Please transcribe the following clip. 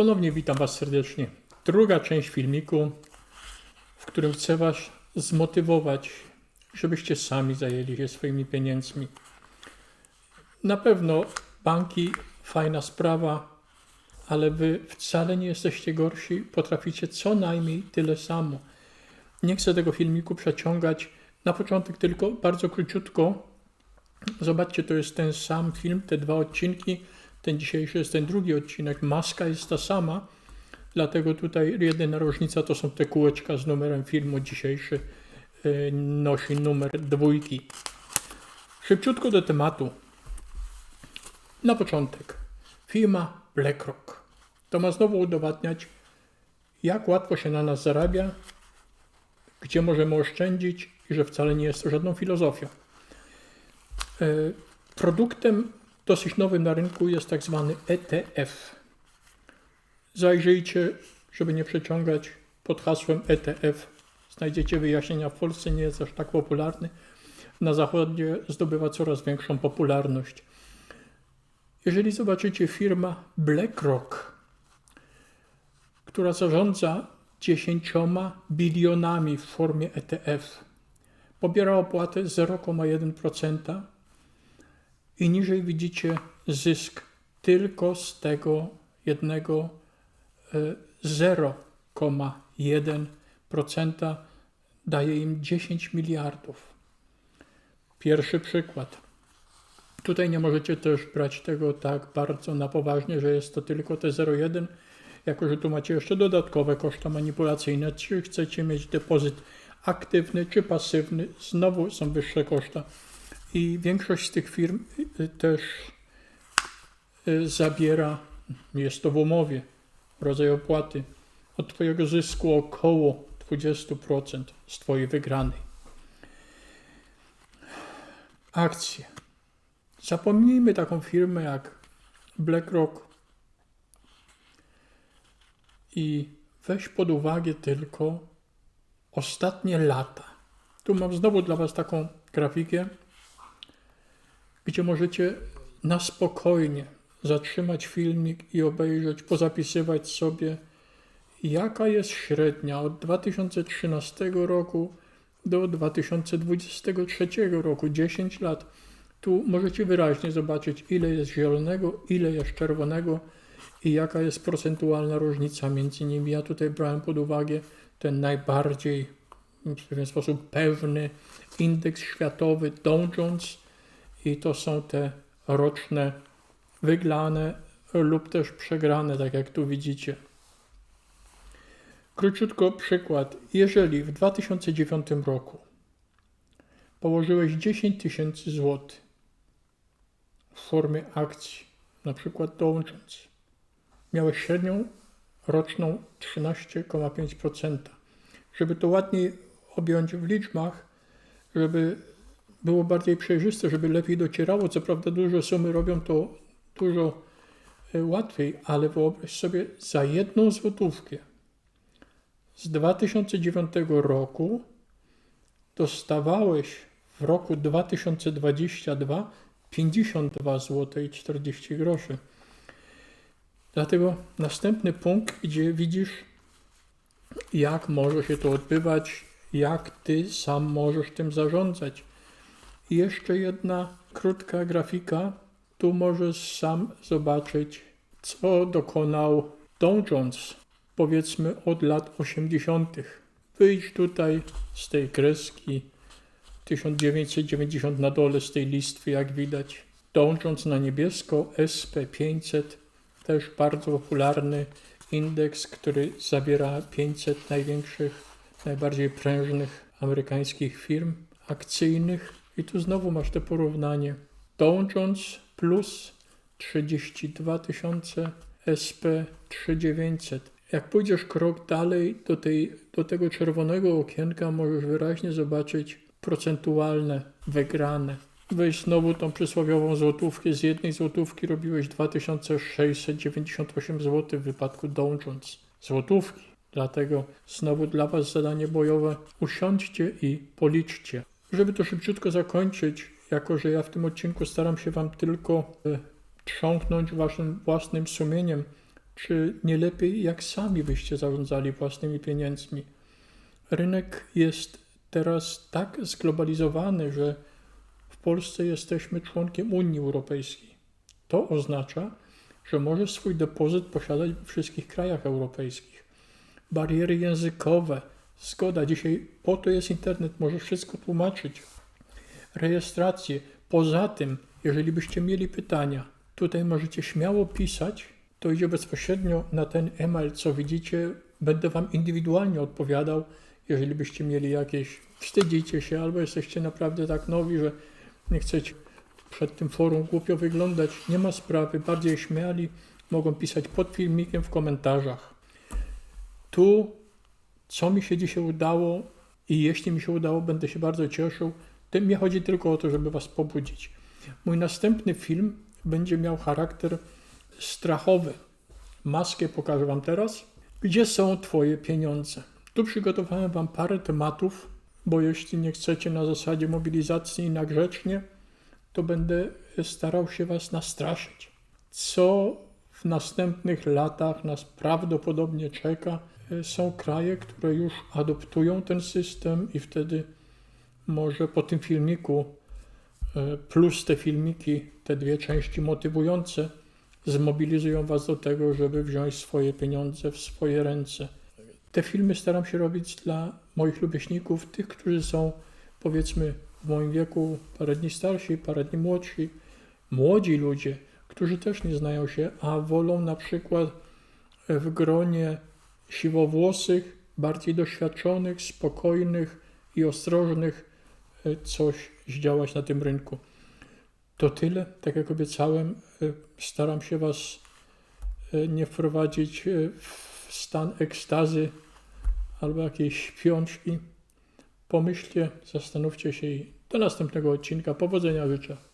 Ponownie witam Was serdecznie. Druga część filmiku, w którym chcę Was zmotywować, żebyście sami zajęli się swoimi pieniędzmi. Na pewno banki fajna sprawa, ale Wy wcale nie jesteście gorsi, potraficie co najmniej tyle samo. Nie chcę tego filmiku przeciągać. Na początek tylko bardzo króciutko. Zobaczcie, to jest ten sam film, te dwa odcinki. Ten dzisiejszy jest ten drugi odcinek. Maska jest ta sama, dlatego tutaj jedyna różnica to są te kółeczka z numerem filmu. Dzisiejszy y, nosi numer dwójki. Szybciutko do tematu. Na początek. Firma BlackRock. To ma znowu udowadniać, jak łatwo się na nas zarabia, gdzie możemy oszczędzić i że wcale nie jest to żadną filozofią. E, Produktem dosyć nowym na rynku jest tak zwany ETF. Zajrzyjcie, żeby nie przeciągać pod hasłem ETF. Znajdziecie wyjaśnienia. W Polsce nie jest aż tak popularny. Na zachodzie zdobywa coraz większą popularność. Jeżeli zobaczycie firma BlackRock, która zarządza 10 bilionami w formie ETF, pobiera opłatę 0,1% i niżej widzicie zysk tylko z tego jednego e, 0,1% daje im 10 miliardów. Pierwszy przykład. Tutaj nie możecie też brać tego tak bardzo na poważnie, że jest to tylko te 0,1, jako że tu macie jeszcze dodatkowe koszta manipulacyjne. Czy chcecie mieć depozyt aktywny czy pasywny, znowu są wyższe koszta. I większość z tych firm y, też y, zabiera, jest to w umowie, rodzaj opłaty, od Twojego zysku około 20% z Twojej wygranej. Akcje. Zapomnijmy taką firmę jak BlackRock i weź pod uwagę tylko ostatnie lata. Tu mam znowu dla Was taką grafikę, gdzie możecie na spokojnie zatrzymać filmik i obejrzeć, pozapisywać sobie, jaka jest średnia od 2013 roku do 2023 roku, 10 lat. Tu możecie wyraźnie zobaczyć, ile jest zielonego, ile jest czerwonego i jaka jest procentualna różnica między nimi. Ja tutaj brałem pod uwagę ten najbardziej w pewien sposób pewny indeks światowy Dow Jones i to są te roczne wygrane lub też przegrane, tak jak tu widzicie. Króciutko przykład. Jeżeli w 2009 roku położyłeś 10 tysięcy złotych w formie akcji, na przykład Jones, miałeś średnią roczną 13,5%. Żeby to ładniej objąć w liczbach, żeby było bardziej przejrzyste, żeby lepiej docierało. Co prawda duże sumy robią to dużo e, łatwiej, ale wyobraź sobie za jedną złotówkę z 2009 roku dostawałeś w roku 2022 52 zł i 40 groszy. Dlatego następny punkt, gdzie widzisz, jak może się to odbywać, jak ty sam możesz tym zarządzać. I jeszcze jedna krótka grafika. Tu możesz sam zobaczyć, co dokonał Dow Jones, powiedzmy od lat 80. Wyjdź tutaj z tej kreski 1990 na dole z tej listwy, jak widać. Jones na niebiesko, SP500, też bardzo popularny indeks, który zawiera 500 największych, najbardziej prężnych amerykańskich firm akcyjnych. I tu znowu masz te porównanie. Dow Jones plus 32 tysiące, SP 3900. Jak pójdziesz krok dalej do, tej, do tego czerwonego okienka, możesz wyraźnie zobaczyć procentualne wygrane. Weź znowu tą przysłowiową złotówkę. Z jednej złotówki robiłeś 2698 zł w wypadku Dow Jones. Złotówki. Dlatego znowu dla Was zadanie bojowe. Usiądźcie i policzcie. Żeby to szybciutko zakończyć, jako że ja w tym odcinku staram się Wam tylko e, trząknąć Waszym własnym sumieniem, Czy nie lepiej, jak sami byście zarządzali własnymi pieniędzmi? Rynek jest teraz tak zglobalizowany, że w Polsce jesteśmy członkiem Unii Europejskiej. To oznacza, że możesz swój depozyt posiadać we wszystkich krajach europejskich. Bariery językowe, zgoda, dzisiaj po to jest internet, możesz wszystko tłumaczyć. Rejestrację. Poza tym, jeżeli byście mieli pytania, tutaj możecie śmiało pisać, to idzie bezpośrednio na ten e-mail, co widzicie, będę Wam indywidualnie odpowiadał, jeżeli byście mieli jakieś, wstydzicie się albo jesteście naprawdę tak nowi, że nie chcecie przed tym forum głupio wyglądać, nie ma sprawy, bardziej śmiali, mogą pisać pod filmikiem w komentarzach. Tu, co mi się dzisiaj udało i jeśli mi się udało, będę się bardzo cieszył. Tym mnie chodzi tylko o to, żeby Was pobudzić. Mój następny film będzie miał charakter strachowy. Maskę pokażę Wam teraz. Gdzie są Twoje pieniądze? Tu przygotowałem Wam parę tematów, bo jeśli nie chcecie na zasadzie mobilizacji i na grzecznie, to będę starał się Was nastraszyć. Co w następnych latach nas prawdopodobnie czeka? Są kraje, które już adoptują ten system i wtedy może po tym filmiku e, plus te filmiki, te dwie części motywujące, zmobilizują Was do tego, żeby wziąć swoje pieniądze w swoje ręce. Te filmy staram się robić dla moich rówieśników, tych, którzy są powiedzmy w moim wieku parę dni starsi, parę dni młodsi, młodzi ludzie, którzy też nie znają się, a wolą na przykład w gronie siwowłosych, bardziej doświadczonych, spokojnych i ostrożnych e, coś zdziałać na tym rynku. To tyle, tak jak obiecałem, e, staram się Was e, nie wprowadzić e, w stan ekstazy albo jakiejś śpiączki. Pomyślcie, zastanówcie się i do następnego odcinka. Powodzenia życzę.